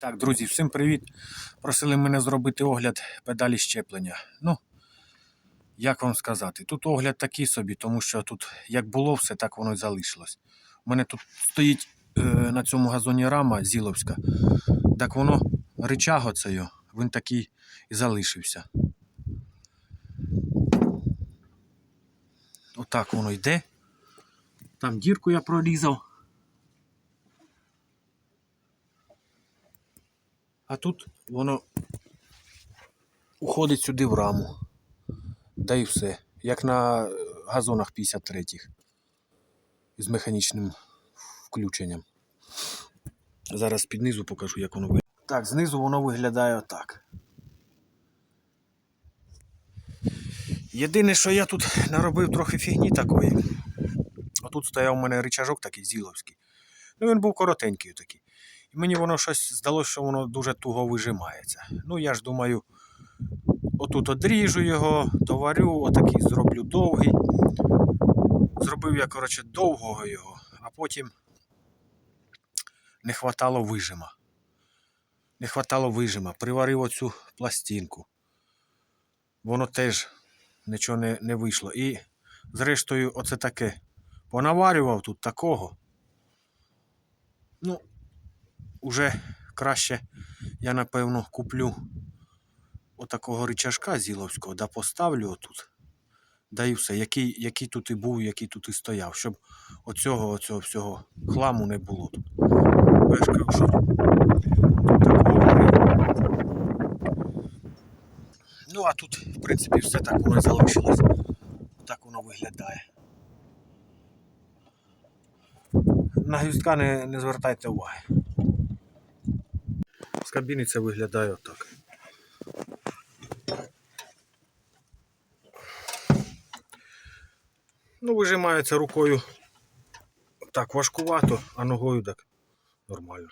Так, друзі, всім привіт. Просили мене зробити огляд педалі щеплення. Ну, як вам сказати, тут огляд такий собі, тому що тут як було все, так воно і залишилось. У мене тут стоїть е, на цьому газоні рама зіловська. Так воно ричаг оцею, він такий і залишився. Отак воно йде. Там дірку я прорізав. А тут воно уходить сюди в раму. Да і все. Як на газонах 53-х. З механічним включенням. Зараз під низу покажу, як воно виглядає. Так, знизу воно виглядає отак. Єдине, що я тут наробив трохи фігні такої. Отут стояв у мене рычажок такий зіловський. Ну, він був коротенький такий. Мені воно щось здалося, що воно дуже туго вижимається. Ну, я ж думаю, отут одріжу його, доварю, отакий зроблю довгий. Зробив я, коротше, довгого його, а потім не хватало вижима. Не хватало вижима. Приварив оцю пластинку. Воно теж нічого не, не вийшло. І, зрештою, оце таке. Понаварював тут такого. Ну, уже краще я напевно куплю отакого рычажка зіловського, да поставлю отут. Да все, який, який тут і був, який тут і стояв, щоб оцього, оцього всього хламу не було тут. Кажу, що. Ну, а тут, в принципі, все так воно залишилось. Так воно виглядає. На гвіздка не, не звертайте уваги. З кабіни це виглядає отак. Ну, вижимається рукою так важкувато, а ногою так нормально.